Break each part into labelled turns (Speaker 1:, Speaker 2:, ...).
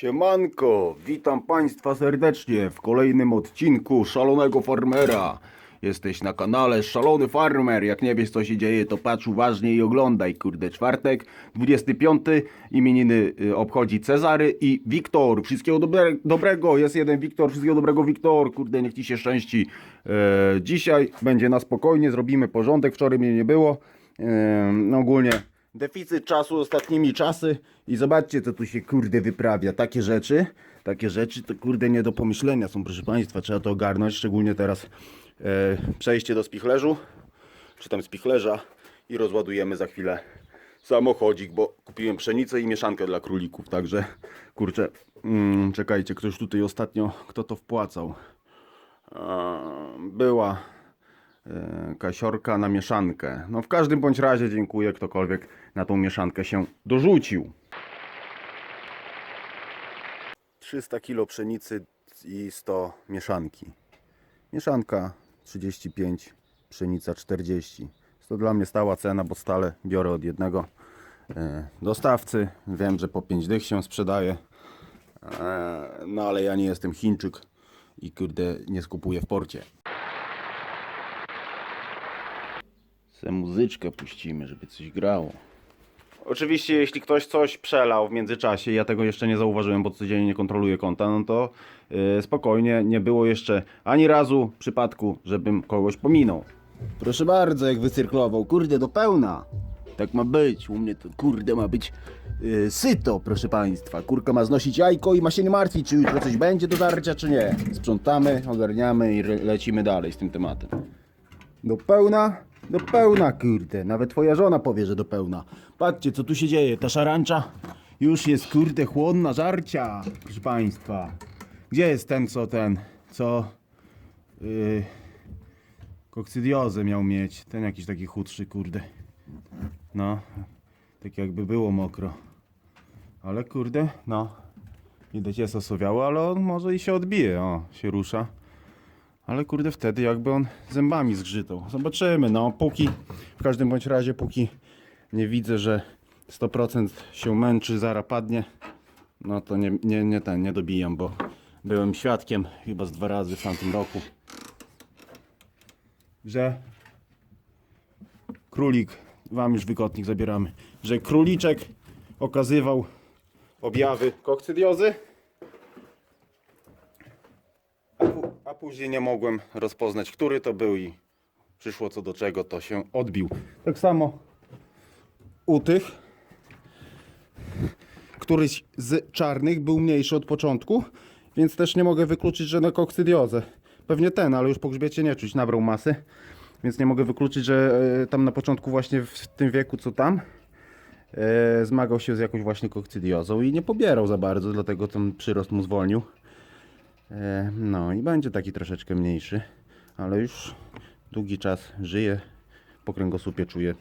Speaker 1: Siemanko, witam Państwa serdecznie w kolejnym odcinku Szalonego Farmera. Jesteś na kanale Szalony Farmer. Jak nie wiesz co się dzieje, to patrz uważnie i oglądaj. Kurde, czwartek, 25. Imieniny y, obchodzi Cezary i Wiktor. Wszystkiego dobre, dobrego. Jest jeden Wiktor. Wszystkiego dobrego, Wiktor. Kurde, niech Ci się szczęści. E, dzisiaj będzie na spokojnie, zrobimy porządek. Wczoraj mnie nie było. E, no ogólnie Deficyt czasu ostatnimi czasy i zobaczcie co tu się kurde wyprawia. Takie rzeczy, takie rzeczy to kurde nie do pomyślenia są proszę Państwa. Trzeba to ogarnąć, szczególnie teraz przejście do spichlerzu, czy tam spichlerza i rozładujemy za chwilę samochodzik, bo kupiłem pszenicę i mieszankę dla królików, także kurczę, mm, czekajcie, ktoś tutaj ostatnio, kto to wpłacał? Była e, kasiorka na mieszankę. No w każdym bądź razie dziękuję ktokolwiek na tą mieszankę się dorzucił. 300 kg pszenicy i 100 mieszanki. Mieszanka 35, pszenica 40. Jest to dla mnie stała cena, bo stale biorę od jednego e, dostawcy. Wiem, że po 5 dych się sprzedaje. E, no ale ja nie jestem Chińczyk i kurde nie skupuję w porcie. Se muzyczkę puścimy, żeby coś grało. Oczywiście, jeśli ktoś coś przelał w międzyczasie, ja tego jeszcze nie zauważyłem, bo codziennie nie kontroluję konta, no to yy, spokojnie, nie było jeszcze ani razu przypadku, żebym kogoś pominął. Proszę bardzo, jak wycyrklował, kurde, do pełna. Tak ma być, u mnie to kurde ma być yy, syto, proszę państwa. Kurka ma znosić jajko i ma się nie martwić, czy jutro coś będzie do darcia, czy nie. Sprzątamy, ogarniamy i lecimy dalej z tym tematem. Do pełna? Do pełna, kurde. Nawet twoja żona powie, że do pełna. Patrzcie, co tu się dzieje. Ta szarancza już jest, kurde, chłonna żarcia, proszę państwa. Gdzie jest ten, co ten, co yy, kokcydiozę miał mieć? Ten jakiś taki chudszy, kurde. No, tak jakby było mokro. Ale kurde, no. Widać jest osowiało, ale on może i się odbije. O, się rusza. Ale kurde wtedy jakby on zębami zgrzytał. Zobaczymy, no póki, w każdym bądź razie póki nie widzę, że 100% się męczy, zara padnie, no to nie, nie, nie ten, nie dobijam, bo byłem świadkiem chyba z dwa razy w tamtym roku, że królik, wam już wykotnik zabieramy, że króliczek okazywał objawy kokcydiozy, a, pu- a później nie mogłem rozpoznać, który to był i przyszło co do czego, to się odbił. Tak samo u tych. Któryś z czarnych był mniejszy od początku, więc też nie mogę wykluczyć, że na kokcydiozę. Pewnie ten, ale już po grzbiecie nie czuć, nabrał masy, więc nie mogę wykluczyć, że e, tam na początku właśnie w tym wieku co tam e, zmagał się z jakąś właśnie kokcydiozą i nie pobierał za bardzo, dlatego ten przyrost mu zwolnił. E, No i będzie taki troszeczkę mniejszy, ale już długi czas żyje, po kręgosłupie czuję.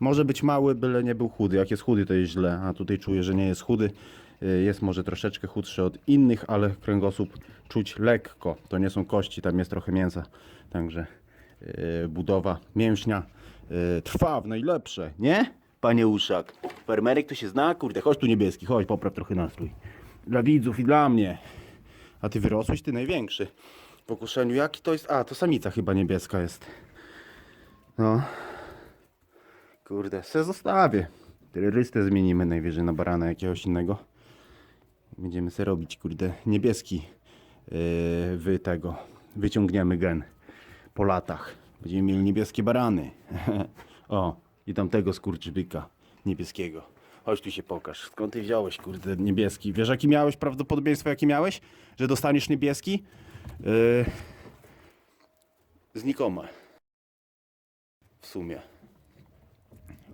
Speaker 1: Może być mały, byle nie był chudy. Jak jest chudy, to jest źle, a tutaj czuję, że nie jest chudy. E, Jest może troszeczkę chudszy od innych, ale kręgosłup czuć lekko. To nie są kości, tam jest trochę mięsa. Także e, budowa mięśnia trwa w najlepsze, nie? Panie Uszak. Farmerek to się zna, kurde, chodź tu niebieski, chodź, popraw trochę nastrój. Dla widzów i dla mnie. A ty wyrosłeś, ty największy. W okuszeniu jaki to jest? A, to samica chyba niebieska jest. No. Kurde, se zostawię. Terrorystę zmienimy najwyżej na barana jakiegoś innego. Będziemy se robić, kurde, niebieski yy, wy tego. Wyciągniemy gen po latach. Będziemy mieli niebieskie barany. o, i tamtego skurczybyka niebieskiego. Chodź tu się pokaż. Skąd ty wziąłeś, kurde, niebieski? Wiesz, jaki miałeś prawdopodobieństwo, jakie miałeś? Że dostaniesz niebieski? Yy, znikome. W sumie.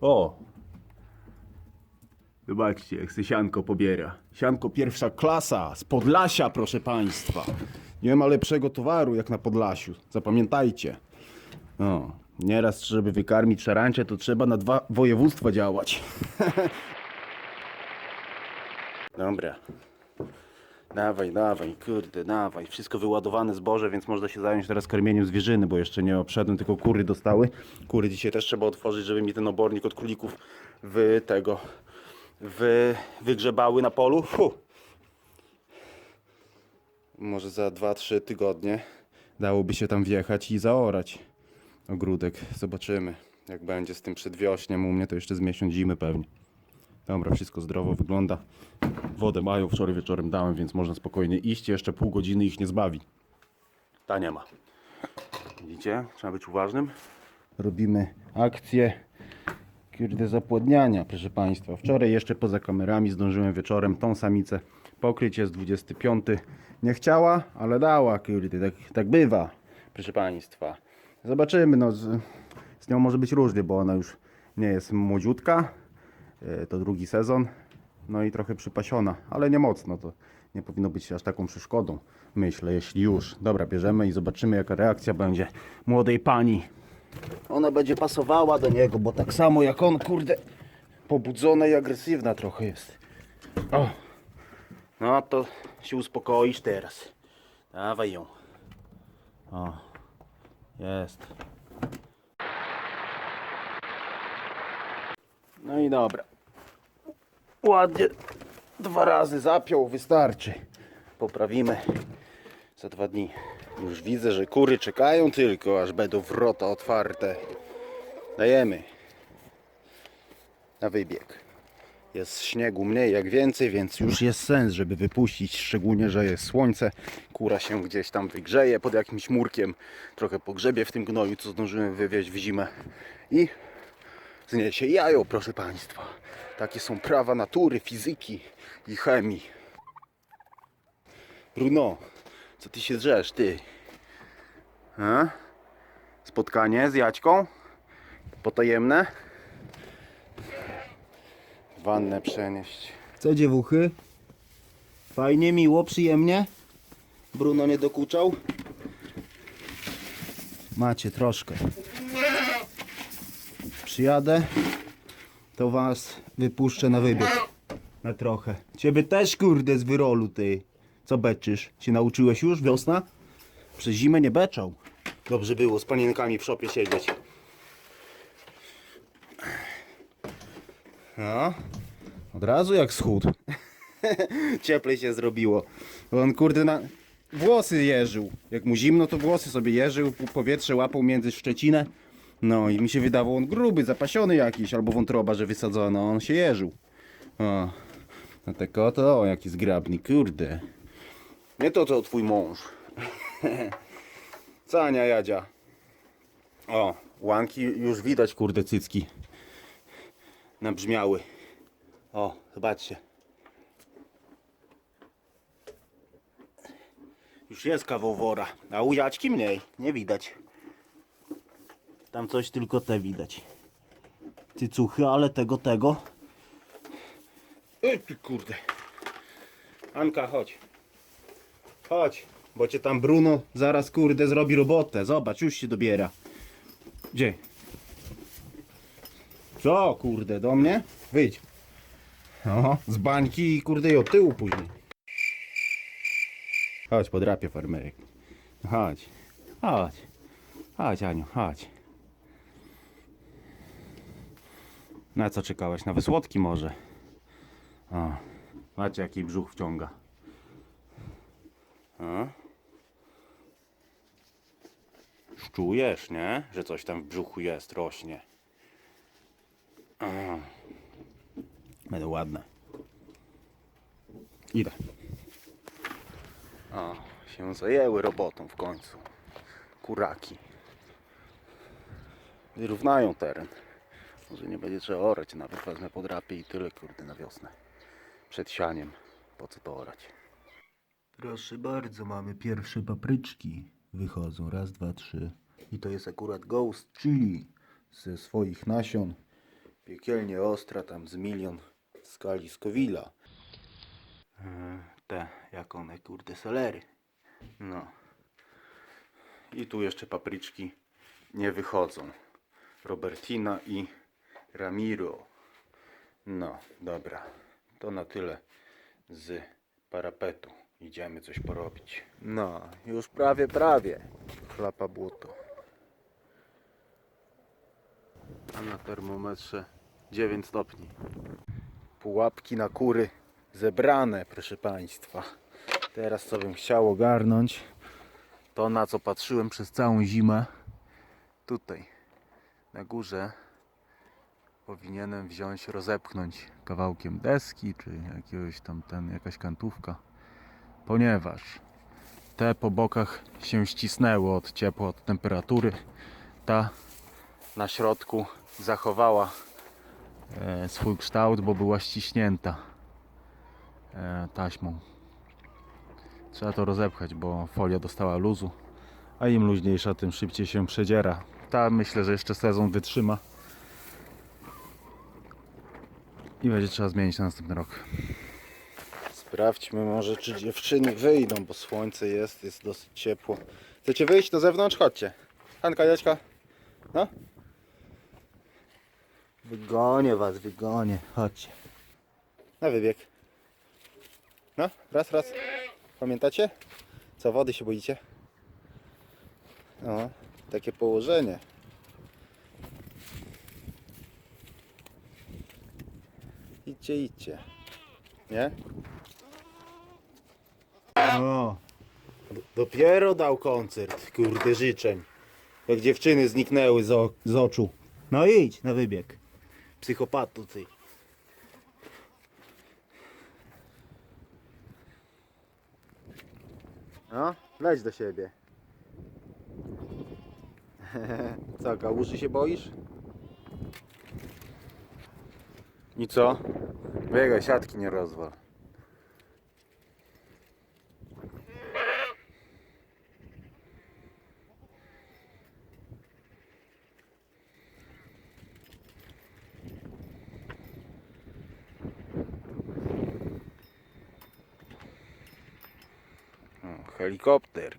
Speaker 1: O! Zobaczcie, jak se sianko pobiera. Sianko pierwsza klasa, z Podlasia, proszę Państwa. Nie ma lepszego towaru jak na Podlasiu. Zapamiętajcie. No, nieraz, żeby wykarmić szarańcze, to trzeba na dwa województwa działać. Dobra. Dawaj, dawaj, kurde, dawaj. Wszystko wyładowane zboże, więc można się zająć teraz karmieniem zwierzyny, bo jeszcze nie obszedłem, tylko kury dostały. Kury dzisiaj też trzeba otworzyć, żeby mi ten obornik od królików w tego wy, wygrzebały na polu. Fu. Może za 2-3 tygodnie dałoby się tam wjechać i zaorać ogródek. Zobaczymy, jak będzie z tym przedwiośniem. U mnie to jeszcze z miesiąc zimy pewnie. Dobra, wszystko zdrowo wygląda. Wodę mają, wczoraj wieczorem dałem, więc można spokojnie iść. Jeszcze pół godziny ich nie zbawi. Ta nie ma. Widzicie? Trzeba być uważnym. Robimy akcję kurde zapłodniania, proszę Państwa. Wczoraj jeszcze poza kamerami zdążyłem wieczorem tą samicę pokryć. Jest 25. Nie chciała, ale dała, kurde, tak, tak bywa, proszę Państwa. Zobaczymy, no z, z nią może być różnie, bo ona już nie jest młodziutka. E, To drugi sezon. No i trochę przypasiona, ale nie mocno. To nie powinno być aż taką przeszkodą, myślę, jeśli już. Dobra, bierzemy i zobaczymy, jaka reakcja będzie młodej pani. Ona będzie pasowała do niego, bo tak samo jak on, kurde, pobudzona i agresywna trochę jest. O, no to się uspokoisz teraz. Dawaj ją. O, jest. No i dobra. Ładnie. Dwa razy zapiął, wystarczy. Poprawimy za dwa dni. Już widzę, że kury czekają tylko, aż będą wrota otwarte. Dajemy. Na wybieg. Jest śniegu mniej jak więcej, więc już jest sens, żeby wypuścić. Szczególnie, że jest słońce. Kura się gdzieś tam wygrzeje pod jakimś murkiem. Trochę pogrzebie w tym gnoju, co zdążyłem wywieźć w zimę. I zniesie jajo, proszę Państwa. Takie są prawa natury, fizyki i chemii. Bruno, co ty się drzesz, ty? A? Spotkanie z Jaćką? Potajemne? Wannę przenieść. Co dziewuchy? Fajnie, miło, przyjemnie? Bruno nie dokuczał? Macie troszkę. Przyjadę, to was wypuszczę na wybieg. Na trochę. Ciebie też kurde z wyrolu ty. Co beczysz? Się nauczyłeś już? Wiosna? Przez zimę nie beczał. Dobrze było z panienkami w szopie siedzieć. No. Od razu jak schód. Cieplej się zrobiło. On kurde na... Włosy jeżył. Jak mu zimno, to włosy sobie jeżył, powietrze łapał między szczecinę. No i mi się wydawał on gruby, zapasiony jakiś, albo wątroba, że wysadzona, on się jeżył. O. No tak oto, o, jaki zgrabny, kurde. Nie to, co twój mąż. Cania Jadzia. O, łanki już widać, kurde, cycki. Nabrzmiały. O, zobaczcie. Już jest kawał wora, a u mniej, nie widać. Tam coś tylko te widać. Cycuchy, ale tego, tego. Ej, ty kurde. Anka, chodź. Chodź, bo cię tam Bruno zaraz kurde zrobi robotę. Zobacz, już się dobiera. Gdzie? Co kurde, do mnie? Wyjdź. O, z bańki i kurde i od tyłu później. Chodź, podrapię farmerek. Chodź, chodź. Chodź, Aniu, chodź. Na co czekałeś? Na wysłodki może? O, patrz jaki brzuch wciąga. O. Czujesz, nie? Że coś tam w brzuchu jest, rośnie. O. Będą ładne. Idę. O, się zajęły robotą w końcu. Kuraki. Wyrównają teren. Może nie będzie trzeba orać, nawet wezmę podrapię i tyle kurde na wiosnę. Przed sianiem. Po co to orać? Proszę bardzo, mamy pierwsze papryczki. Wychodzą. Raz, dwa, trzy. I to jest akurat Ghost Chili ze swoich nasion. Piekielnie ostra, tam z milion w skali. E, Te, jak one, kurde, selery. No. I tu jeszcze papryczki nie wychodzą. Robertina i Ramiro. No, dobra. To na tyle z parapetu. Idziemy coś porobić. No, już prawie, prawie. Chlapa błoto. A na termometrze 9 stopni. Pułapki na kury zebrane, proszę Państwa. Teraz co bym chciał ogarnąć, to na co patrzyłem przez całą zimę. Tutaj, na górze, powinienem wziąć, rozepchnąć kawałkiem deski, czy jakiegoś tam ten, jakaś kantówka. Ponieważ te po bokach się ścisnęły od ciepła, od temperatury. Ta na środku zachowała e, swój kształt, bo była ściśnięta e, taśmą. Trzeba to rozepchać, bo folia dostała luzu, a im luźniejsza, tym szybciej się przedziera. Ta myślę, że jeszcze sezon wytrzyma i będzie trzeba zmienić na następny rok. Sprawdźmy może, czy dziewczyny wyjdą, bo słońce jest, jest dosyć ciepło. Chcecie wyjść do zewnątrz? Chodźcie. Hanka, Jaćka. No? Wygonię was, wygonię. Chodźcie. Na wybieg. No, raz, raz. Pamiętacie? Co, wody się boicie? No, takie położenie. Idźcie, idźcie. Nie? O, dopiero dał koncert, kurde życzeń. Jak dziewczyny zniknęły z, o, z oczu. No idź na wybieg. Psychopatu ty. No, leć do siebie. Co, kałuży się boisz? I co? Biegaj, siatki nie rozwal. Helikopter,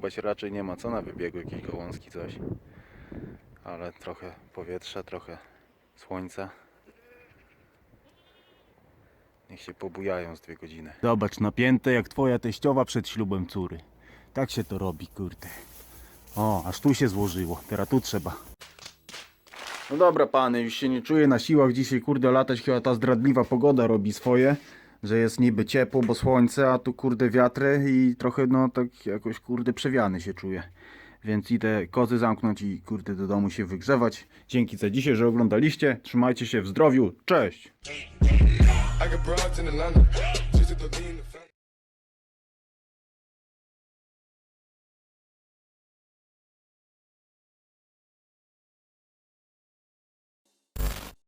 Speaker 1: Skubać raczej nie ma co na wybiegu, jakiś gołązki coś. Ale trochę powietrza, trochę słońca. Niech się pobujają z dwie godziny. Zobacz, napięte jak twoja teściowa przed ślubem córy. Tak się to robi, kurde. O, aż tu się złożyło. Teraz tu trzeba. No dobra pany, już się nie czuję na siłach dzisiaj, kurde, latać chyba ta zdradliwa pogoda robi swoje, że jest niby ciepło, bo słońce, a tu kurde wiatry i trochę no tak jakoś kurde przewiany się czuję. Więc idę kozy zamknąć i kurde do domu się wygrzewać. Dzięki za dzisiaj, że oglądaliście. Trzymajcie się w zdrowiu. Cześć!